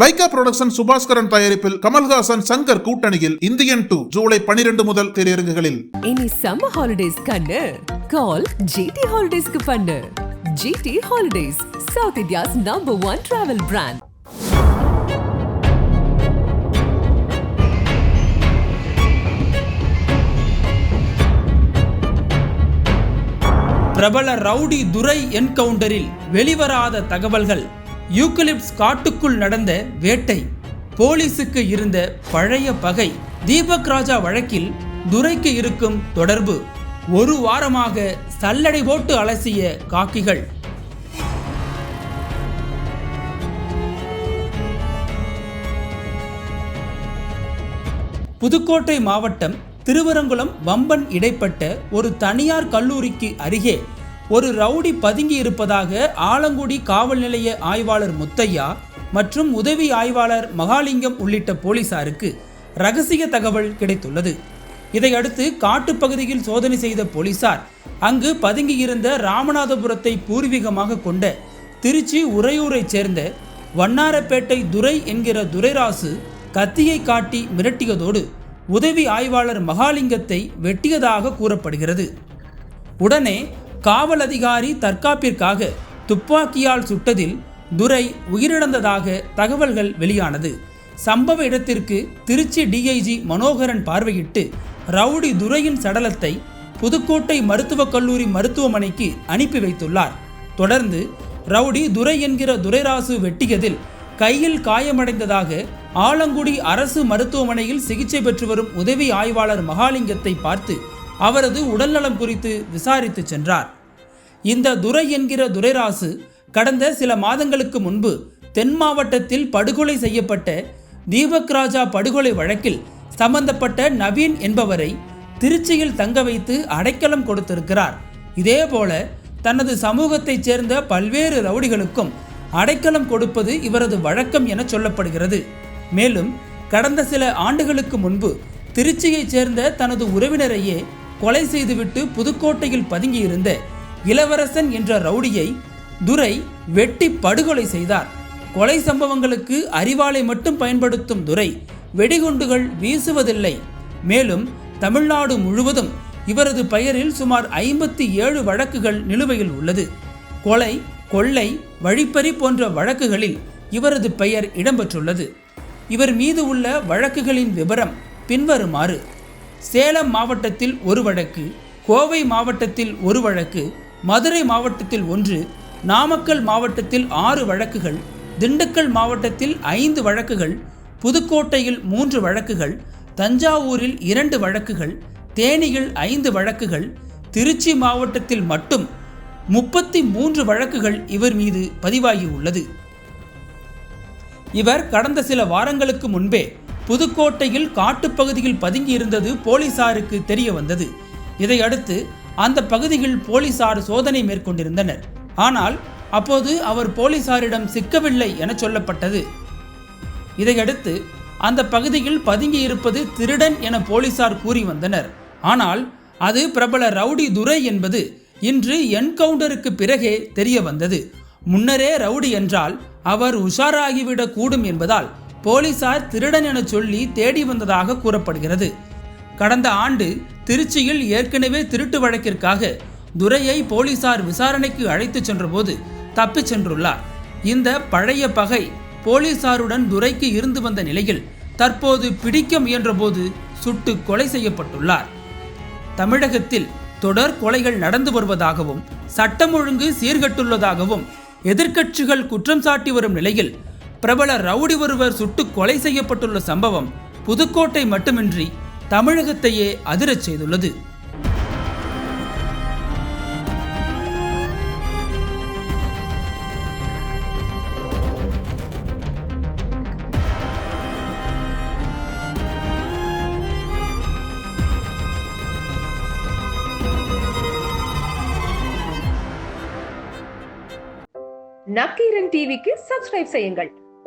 Lyca production Subaskaran தயாரிப்பில் கமல்ஹாசன் சங்கர் கூட்டணியில் Indian two July பனிரெண்டு முதல் திரையரங்குகளில். இனி சம்மர் ஹாலிடேஸ் கண்ணு. கால் ஜிடி ஹாலிடேஸ்க்கு பண்ணு. GD Holidays South India's number one travel brand பிரபல ரவுடி துரை என்கவுண்டரில் வெளிவராத தகவல்கள். யூக்கலிப்ஸ் காட்டுக்குள் நடந்த வேட்டை போலீசுக்கு இருந்த பழைய பகை தீபக் ராஜா வழக்கில் துரைக்கு இருக்கும் தொடர்பு ஒரு வாரமாக சல்லடை போட்டு அலசிய காக்கிகள். புதுக்கோட்டை மாவட்டம் திருவரங்குளம் வம்பன் இடைப்பட்ட ஒரு தனியார் கல்லூரிக்கு அருகே ஒரு ரவுடி பதுங்கி இருப்பதாக ஆலங்குடி காவல் நிலைய ஆய்வாளர் முத்தையா மற்றும் உதவி ஆய்வாளர் மகாலிங்கம் உள்ளிட்ட போலீசாருக்கு ரகசிய தகவல் கிடைத்துள்ளது. இதையடுத்து காட்டுப்பகுதியில் சோதனை செய்த போலீசார் அங்கு பதுங்கியிருந்த ராமநாதபுரத்தை பூர்வீகமாக கொண்ட திருச்சி உறையூரைச் சேர்ந்த வண்ணாரப்பேட்டை துரை என்கிற துரைராசு கத்தியை காட்டி மிரட்டியதோடு உதவி ஆய்வாளர் மகாலிங்கத்தை வெட்டியதாக கூறப்படுகிறது. உடனே காவல் அதிகாரி தற்காப்பிற்காக துப்பாக்கியால் சுட்டதில் துரை உயிரிழந்ததாக தகவல்கள் வெளியானது. சம்பவ இடத்திற்கு திருச்சி டிஐஜி மனோகரன் பார்வையிட்டு ரவுடி துரையின் சடலத்தை புதுக்கோட்டை மருத்துவக் கல்லூரி மருத்துவமனைக்கு அனுப்பி வைத்துள்ளார். தொடர்ந்து ரவுடி துரை என்கிற துரைராசு வெட்டியதில் கையில் காயமடைந்ததாக ஆலங்குடி அரசு மருத்துவமனையில் சிகிச்சை பெற்று வரும் உதவி ஆய்வாளர் மகாலிங்கத்தை பார்த்து அவரது உடல்நலம் குறித்து விசாரித்து சென்றார். இந்த துரை என்கிற துரைராசு கடந்த சில மாதங்களுக்கு முன்பு தென் மாவட்டத்தில் படுகொலை செய்யப்பட்ட தீபக் ராஜா படுகொலை வழக்கில் சம்பந்தப்பட்ட நவீன் என்பவரை திருச்சியில் தங்க வைத்து அடைக்கலம் கொடுத்திருக்கிறார். இதேபோல தனது சமூகத்தைச் சேர்ந்த பல்வேறு ரவுடிகளுக்கும் அடைக்கலம் கொடுப்பது இவரது வழக்கம் என சொல்லப்படுகிறது. மேலும் கடந்த சில ஆண்டுகளுக்கு முன்பு திருச்சியைச் சேர்ந்த தனது உறவினரையே கொலை செய்துவிட்டு புதுக்கோட்டையில் பதுங்கியிருந்த இளவரசன் என்ற ரவுடியை துரை வெட்டி படுகொலை செய்தார். கொலை சம்பவங்களுக்கு அறிவாளை மட்டும் பயன்படுத்தும் துரை வெடிகுண்டுகள் வீசுவதில்லை. மேலும் தமிழ்நாடு முழுவதும் இவரது பெயரில் சுமார் ஐம்பத்தி ஏழு வழக்குகள் நிலுவையில் உள்ளது. கொலை கொள்ளை வழிப்பறி போன்ற வழக்குகளில் இவரது பெயர் இடம்பெற்றுள்ளது. இவர் மீது உள்ள வழக்குகளின் விவரம் பின்வருமாறு சேலம் மாவட்டத்தில் ஒரு வழக்கு கோவை மாவட்டத்தில் ஒரு வழக்கு மதுரை மாவட்டத்தில் ஒன்று நாமக்கல் மாவட்டத்தில் ஆறு வழக்குகள் திண்டுக்கல் மாவட்டத்தில் ஐந்து வழக்குகள் புதுக்கோட்டையில் மூன்று வழக்குகள் தஞ்சாவூரில் இரண்டு வழக்குகள் தேனியில் ஐந்து வழக்குகள் திருச்சி மாவட்டத்தில் மட்டும் முப்பத்தி மூன்று வழக்குகள் இவர் மீது பதிவாகி உள்ளது இவர் கடந்த சில வாரங்களுக்கு முன்பே புதுக்கோட்டையில் காட்டுப்பகுதியில் பதுங்கி இருந்தது போலீசாருக்கு தெரிய வந்தது இதையடுத்து அந்த பகுதியில் போலீசார் சோதனை மேற்கொண்டிருந்தனர். ஆனால் அப்போது அவர் போலீசாரிடம் சிக்கவில்லை என சொல்லப்பட்டது. இதையடுத்து அந்த பகுதியில் பதுங்கி இருப்பது திருடன் என போலீசார் கூறி வந்தனர் ஆனால் அது பிரபல ரவுடி துரை என்பது இன்று என்கவுண்டருக்கு பிறகே தெரிய வந்தது முன்னரே ரவுடி என்றால் அவர் உஷாராகிவிடக் கூடும் என்பதால் போலீசார் திருடன் என சொல்லி தேடி வந்ததாக கூறப்படுகிறது. கடந்த ஆண்டு திருச்சியில் ஏற்கனவே திருட்டு வழக்கிற்காக துரையை போலீசார் விசாரணைக்கு அழைத்துச் சென்றபோது தப்பிச் சென்றுள்ளார். இந்த பழைய பகை போலீசாருடன் துரைக்கு இருந்து வந்த நிலையில் தற்போது பிடிக்க முயன்றபோது சுட்டு கொலை செய்யப்பட்டுள்ளார். தமிழகத்தில் தொடர் கொலைகள் நடந்து வருவதாகவும் சட்டம் ஒழுங்கு சீர்கட்டுள்ளதாகவும் எதிர்க்கட்சிகள் குற்றம் சாட்டி வரும் நிலையில் பிரபல ரவுடி ஒருவர் சுட்டு கொலை செய்யப்பட்டுள்ள சம்பவம் புதுக்கோட்டை மட்டுமின்றி தமிழகத்தையே அதிரச் செய்துள்ளது. நக்கீரன் டிவிக்கு சப்ஸ்கிரைப் செய்யுங்கள்.